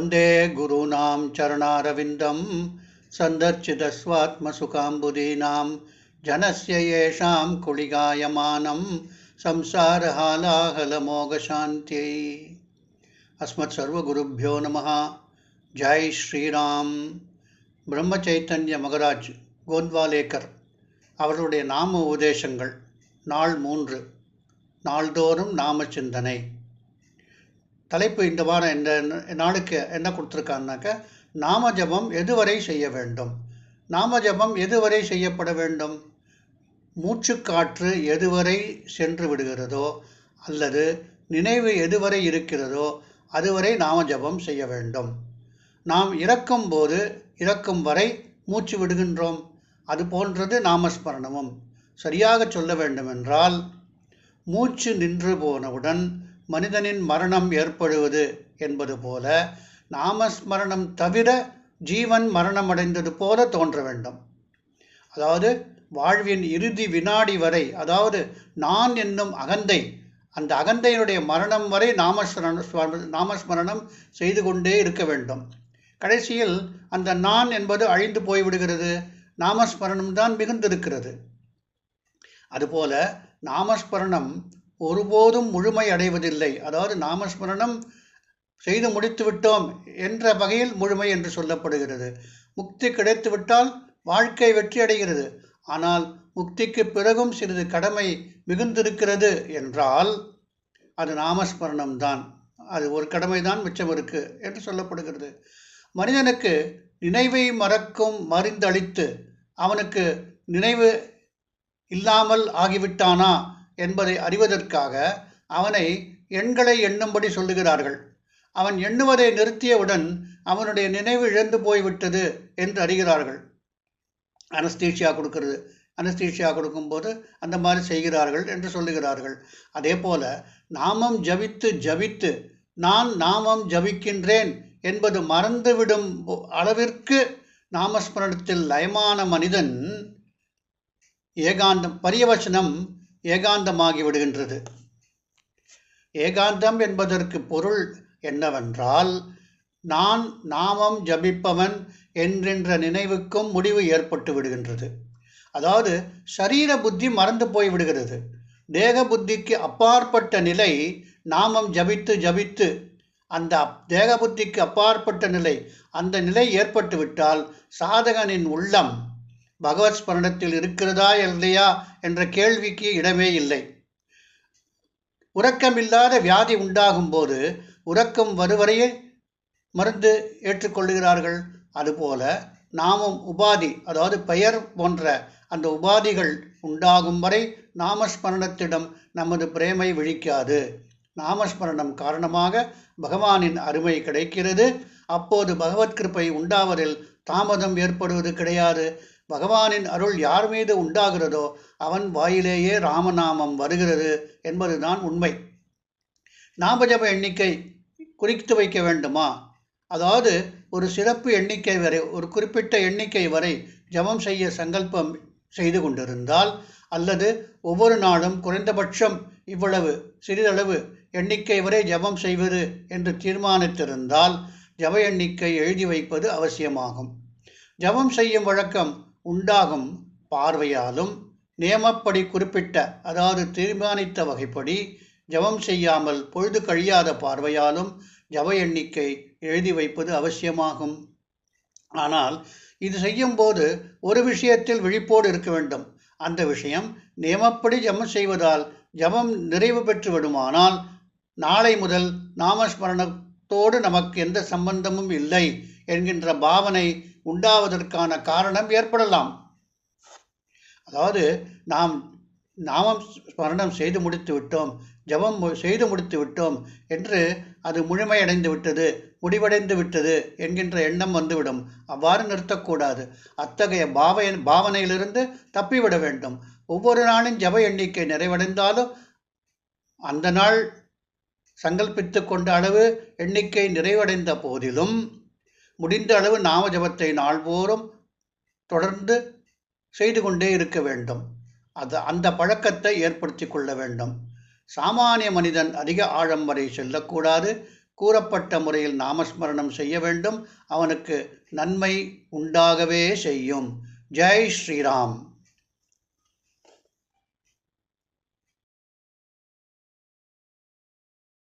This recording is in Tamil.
वन्दे गुरूणां चरणारविन्दं सन्दर्शितस्वात्मसुखाम्बुदीनां जनस्य येषां कुळिगायमानं संसारहालाहलमोघशान्त्यै अस्मत् सर्वगुरुभ्यो नमः ஜெய் ஸ்ரீராம் பிரம்ம சைத்தன்ய மகராஜ் கோத்வாலேக்கர் அவர்களுடைய நாம உபதேசங்கள் நாள் மூன்று நாள்தோறும் நாம சிந்தனை தலைப்பு இந்த வாரம் இந்த நாளுக்கு என்ன கொடுத்துருக்காங்கனாக்க நாம ஜபம் எதுவரை செய்ய வேண்டும்? நாம ஜபம் எதுவரை செய்யப்பட வேண்டும்? மூச்சுக்காற்று எதுவரை சென்று விடுகிறதோ அல்லது நினைவு எதுவரை இருக்கிறதோ அதுவரை நாம ஜபம் செய்ய வேண்டும். நாம் இறக்கும் போது இறக்கும் வரை மூச்சு விடுகின்றோம். அது போன்றது நாமஸ்மரணமும். சரியாக சொல்ல வேண்டுமென்றால் மூச்சு நின்று போனவுடன் மனிதனின் மரணம் ஏற்படுவது என்பது போல நாமஸ்மரணம் தவிர ஜீவன் மரணமடைந்தது போல தோன்ற வேண்டும். அதாவது வாழ்வின் இறுதி வினாடி வரை அதாவது நான் என்னும் அகந்தை அந்த அகந்தையினுடைய மரணம் வரை நாமஸ்மரண நாமஸ்மரணம் செய்து கொண்டே இருக்க வேண்டும். கடைசியில் அந்த நான் என்பது அழிந்து போய்விடுகிறது. நாமஸ்மரணம் தான் மிகுந்திருக்கிறது. அதுபோல நாமஸ்மரணம் ஒருபோதும் முழுமை அடைவதில்லை. அதாவது நாமஸ்மரணம் செய்து முடித்து விட்டோம் என்ற வகையில் முழுமை என்று சொல்லப்படுகிறது. முக்தி கிடைத்துவிட்டால் வாழ்க்கை வெற்றி அடைகிறது. ஆனால் முக்திக்கு பிறகும் சிறிது கடமை மிகுந்திருக்கிறது என்றால் அது நாமஸ்மரணம் தான். அது ஒரு கடமை தான் மிச்சம் இருக்கு என்று சொல்லப்படுகிறது. மனிதனுக்கு நினைவை மறக்கும் மருந்தளித்து அவனுக்கு நினைவு இல்லாமல் ஆகிவிட்டானா? என்பதை அறிவதற்காக அவனை எண்களை எண்ணும்படி சொல்லுகிறார்கள். அவன் எண்ணுவதை நிறுத்தியவுடன் அவனுடைய நினைவு இழந்து போய்விட்டது என்று அறிகிறார்கள். அனஸ்தீஷியா கொடுக்கிறது. அனஸ்தீஷியா கொடுக்கும்போது அந்த மாதிரி செய்கிறார்கள் என்று சொல்லுகிறார்கள். அதே போல நாமம் ஜபித்து ஜபித்து நான் நாமம் ஜபிக்கின்றேன் என்பது மறந்துவிடும் அளவிற்கு நாமஸ்மரணத்தில் லயமான மனிதன் ஏகாந்தம் பரியவசனம் ஏகாந்தமாகி விடுகின்றது. ஏகாந்தம் என்பதற்கு பொருள் என்னவென்றால் நான் நாமம் ஜபிப்பவன் என்கின்ற நினைவுக்கும் முடிவு ஏற்பட்டு விடுகின்றது. அதாவது சரீர புத்தி மறந்து போய் விடுகிறது. தேக புத்திக்கு அப்பாற்பட்ட நிலை நாமம் ஜபித்து ஜபித்து அந்த தேக புத்திக்கு அப்பாற்பட்ட நிலை அந்த நிலை ஏற்பட்டுவிட்டால் சாதகனின் உள்ளம் பகவத் ஸ்மரணத்தில் இருக்கிறதா இல்லையா என்ற கேள்விக்கு இடமே இல்லை. உறக்கமில்லாத வியாதி உண்டாகும் போது உறக்கம் வருவரையே மருந்து ஏற்றுக்கொள்கிறார்கள் அதுபோல நாமும் உபாதி அதாவது பெயர் போன்ற அந்த உபாதிகள் உண்டாகும் வரை நாமஸ்மரணத்திடம் நமது பிரேமை விழிக்காது. நாமஸ்மரணம் காரணமாக பகவானின் அருமை கிடைக்கிறது. அப்போது பகவத் கிருப்பை உண்டாவதில் தாமதம் ஏற்படுவது கிடையாது. பகவானின் அருள் யார் மீது உண்டாகிறதோ அவன் வாயிலேயே ராமநாமம் வருகிறது என்பதுதான் உண்மை. நாமஜப எண்ணிக்கை குறித்து வைக்க வேண்டுமா? அதாவது ஒரு சிறப்பு எண்ணிக்கை வரை ஒரு குறிப்பிட்ட எண்ணிக்கை வரை ஜபம் செய்ய சங்கல்பம் செய்து கொண்டிருந்தால் அல்லது ஒவ்வொரு நாளும் குறைந்தபட்சம் இவ்வளவு சிறிதளவு எண்ணிக்கை வரை ஜபம் செய்வது என்று தீர்மானித்திருந்தால் ஜப எண்ணிக்கை எழுதி வைப்பது அவசியமாகும். ஜபம் செய்யும் வழக்கம் உண்டாகும் பார்வையாலும் நியமப்படி குறிப்பிட்ட அதாவது தீர்மானித்த வகைப்படி ஜபம் செய்யாமல் பொழுது கழியாத பார்வையாலும் ஜப எண்ணிக்கை எழுதி வைப்பது அவசியமாகும். ஆனால் இது செய்யும்போது ஒரு விஷயத்தில் விழிப்போடு இருக்க வேண்டும். அந்த விஷயம் நியமப்படி ஜபம் செய்வதால் ஜபம் நிறைவு பெற்று விடுமானால் நாளை முதல் நாமஸ்மரணத்தோடு நமக்கு எந்த சம்பந்தமும் இல்லை என்கின்ற பாவனை உண்டாவதற்கான காரணம் ஏற்படலாம். அதாவது நாம் நாமம் ஸ்மரணம் செய்து முடித்து விட்டோம் ஜபம் செய்து முடித்து விட்டோம் என்று அது முழுமையடைந்து விட்டது முடிவடைந்து விட்டது என்கின்ற எண்ணம் வந்துவிடும். அவ்வாறு நிறுத்தக்கூடாது. அத்தகைய பாவ பாவனையிலிருந்து தப்பிவிட வேண்டும். ஒவ்வொரு நாளின் ஜப எண்ணிக்கை நிறைவடைந்தாலும் அந்த நாள் சங்கல்பித்து கொண்ட அளவு எண்ணிக்கை நிறைவடைந்த போதிலும் முடிந்த அளவு நாம ஜபத்தை நாள்தோறும் தொடர்ந்து செய்து கொண்டே இருக்க வேண்டும். அது அந்த பழக்கத்தை ஏற்படுத்தி கொள்ள வேண்டும். சாமானிய மனிதன் அதிக ஆழம் வரை செல்லக்கூடாது. கூறப்பட்ட முறையில் நாமஸ்மரணம் செய்ய வேண்டும். அவனுக்கு நன்மை உண்டாகவே செய்யும். ஜெய் ஸ்ரீராம்.